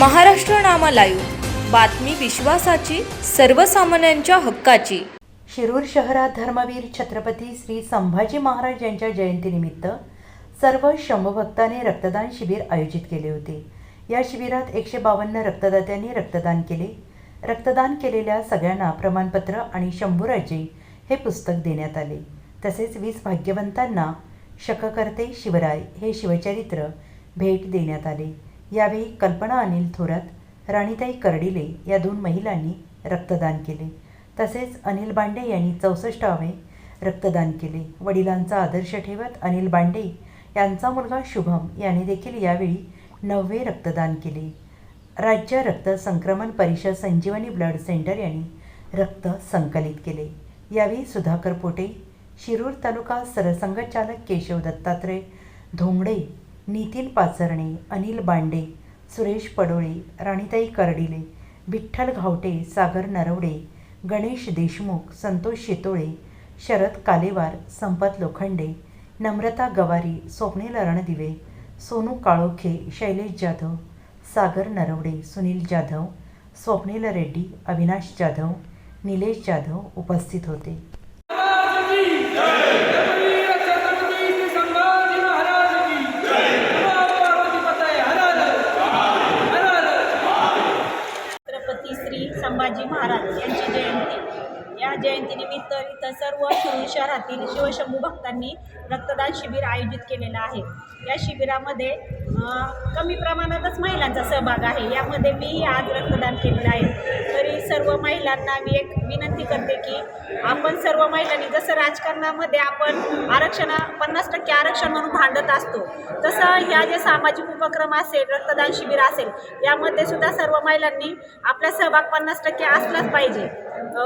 Maharashtra Nama live बातमी विश्वासाची सर्वसामान्यांच्या हक्काची. शिरूर शहरात धर्मवीर छत्रपती श्री संभाजी महाराज यांच्या जयंतीनिमित्त सर्व शंभभक्तांनी रक्तदान शिबिर आयोजित केले होते. या शिबिरात एकशे बावन्न रक्तदात्यांनी रक्तदान केले. रक्तदान केलेल्या सगळ्यांना प्रमाणपत्र आणि शंभूराजे हे पुस्तक देण्यात आले. तसेच वीस भाग्यवंतांना शककर्ते शिवराय हे शिवचरित्र भेट देण्यात आले. यावेळी कल्पना अनिल थोरात राणीताई कर्डिले या दोन महिलांनी रक्तदान केले. तसेच अनिल बांडे यांनी चौसष्टावे रक्तदान केले. वडिलांचा आदर्श ठेवत अनिल बांडे यांचा मुलगा शुभम याने देखील यावेळी नववे रक्तदान केले. राज्य रक्त संक्रमण परिषद संजीवनी ब्लड सेंटर यांनी रक्त संकलित केले. यावेळी सुधाकर पोटे शिरूर तालुका सरसंघचालक केशव दत्तात्रय धोंगडे नितीन पाचरणे अनिल बांडे सुरेश पडोळे राणीताई कर्डिले विठ्ठल घावटे सागर नरवडे गणेश देशमुख संतोष शितोळे शरद कालेवार संपत लोखंडे नम्रता गवारी स्वप्नील रणदिवे सोनू काळोखे शैलेश जाधव सागर नरवडे सुनील जाधव स्वप्नील रेड्डी अविनाश जाधव निलेश जाधव उपस्थित होते संभाजी महाराज की पार्वती पताय हर हर हर हर छत्रपती श्री संभाजी महाराज यांची जयंती या जयंतीनिमित्त इथं सर्व शिरूर शहरातील शिवशंभू भक्तांनी रक्तदान शिबिर आयोजित केलेलं आहे. या शिबिरामध्ये कमी प्रमाणातच महिलांचा सहभाग आहे. यामध्ये मीही आज रक्तदान केलेलं आहे. तरी सर्व महिलांना मी एक विनंती करते की आपण सर्व महिलांनी जसं राजकारणामध्ये आपण आरक्षण पन्नास टक्के आरक्षण म्हणून भांडत असतो तसं ह्या जे सामाजिक उपक्रम असेल रक्तदान शिबिर असेल यामध्ये सुद्धा सर्व महिलांनी आपला सहभाग पन्नास टक्के असलाच पाहिजे.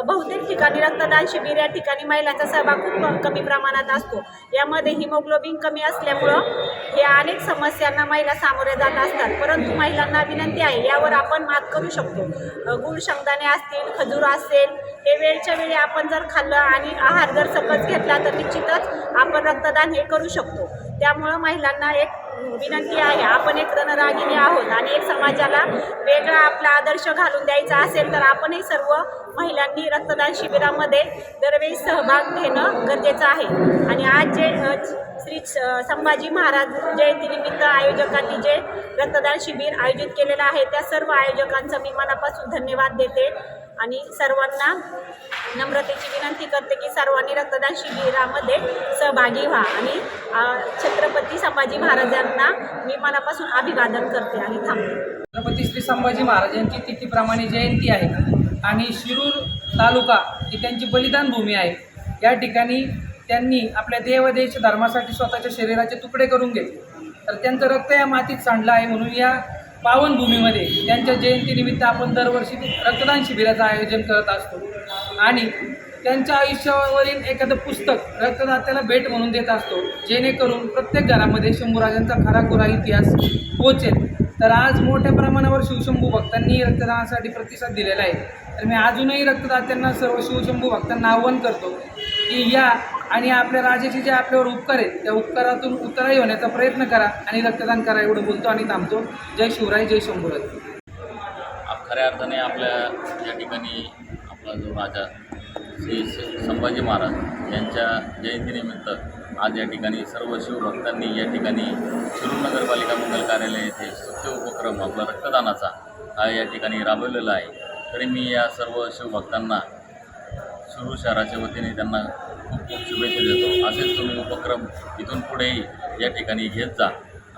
बहुतेक ठिकाणी रक्तदान शिबिर या ठिकाणी महिलांचा सहभाग खूप कमी प्रमाणात असतो. यामध्ये हिमोग्लोबिन कमी असल्यामुळं या अनेक समस्यांना महिला सामोरे जात असतात. परंतु महिलांना विनंती आहे यावर आपण मात करू शकतो. गुळ शेंगदाणे असतील खजूर असेल हे वेळच्या वेळी आपण जर खाल्लं आणि आहार जर सकस घेतला तर निश्चितच आपण रक्तदान हे करू शकतो. त्यामुळं महिलांना एक विनंती आहे. आपण एक रणरागिणी आहोत आणि एक समाजाला वेगळा आपला आदर्श घालून द्यायचा असेल तर आपणही सर्व महिलांनी रक्तदान शिबिरामध्ये दरवेळी सहभाग घेणं गरजेचं आहे. आणि आज जे श्री संभाजी महाराज जयंतीनिमित्त आयोजकांनी जे रक्तदान शिबिर आयोजित केलेलं आहे त्या सर्व आयोजकांचं मी मनापासून धन्यवाद देते. आणि सर्वांना नम्रतेची विनंती करते की सर्वांनी रक्तदान शिबिरामध्ये सहभागी व्हा. आणि छत्रपती संभाजी महाराजांना मी मनापासून अभिवादन करते आणि थांबते. छत्रपती श्री संभाजी महाराज यांची तिथीप्रमाणे जयंती आहे. आणि शिरूर तालुका ही त्यांची बलिदान भूमी आहे. या ठिकाणी त्यांनी आपल्या देवदेश धर्मासाठी स्वतःच्या शरीराचे तुकडे करून घेतले. तर त्यांचं रक्त या मातीत सांडलं आहे म्हणून या पावनभूमीमध्ये त्यांच्या जयंतीनिमित्त आपण दरवर्षी रक्तदान शिबिराचं आयोजन करत असतो. आणि त्यांच्या आयुष्यावरील एखादं पुस्तक रक्तदात्याला भेट म्हणून देत असतो. जेणेकरून प्रत्येक घरामध्ये शंभूराजांचा खराखुरा इतिहास पोचेल तर आज मोठ्या प्रमाणावर शिवशंभू भक्तांनी रक्तदानासाठी प्रतिसाद दिलेला आहे. तर मी अजूनही रक्तदात्यांना सर्व शिवशंभू भक्तांना आव्हान करतो की या आणि आपल्या राजाचे जे आपल्यावर उपकार आहेत त्या उपकारातून उतराई होण्याचा प्रयत्न करा आणि रक्तदान करा एवढं बोलतो आणि थांबतो. जय शिवराय जय शंभूराज आप खऱ्या अर्थाने आपल्या या ठिकाणी आपला जो राजा श्री संभाजी महाराज यांच्या जयंतीनिमित्त आज या ठिकाणी सर्व शिवभक्तांनी या ठिकाणी शिरूर नगरपालिका मंगल कार्यालय येथे स्तुत्य उपक्रम आपला रक्तदानाचा हा या ठिकाणी राबवलेला आहे. तरी मी या सर्व शिवभक्तांना सुरू शहराच्या वतीने त्यांना खूप खूप शुभेच्छा देतो. असेच तुम्ही उपक्रम इथून पुढेही या ठिकाणी घेत जा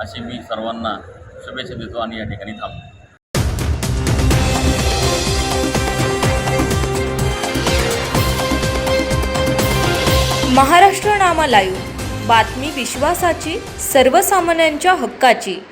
अशी मी सर्वांना शुभेच्छा देतो आणि या ठिकाणी थांबतो. महाराष्ट्र नामा लाईव्ह. बातमी विश्वासाची सर्वसामान्यांच्या हक्काची.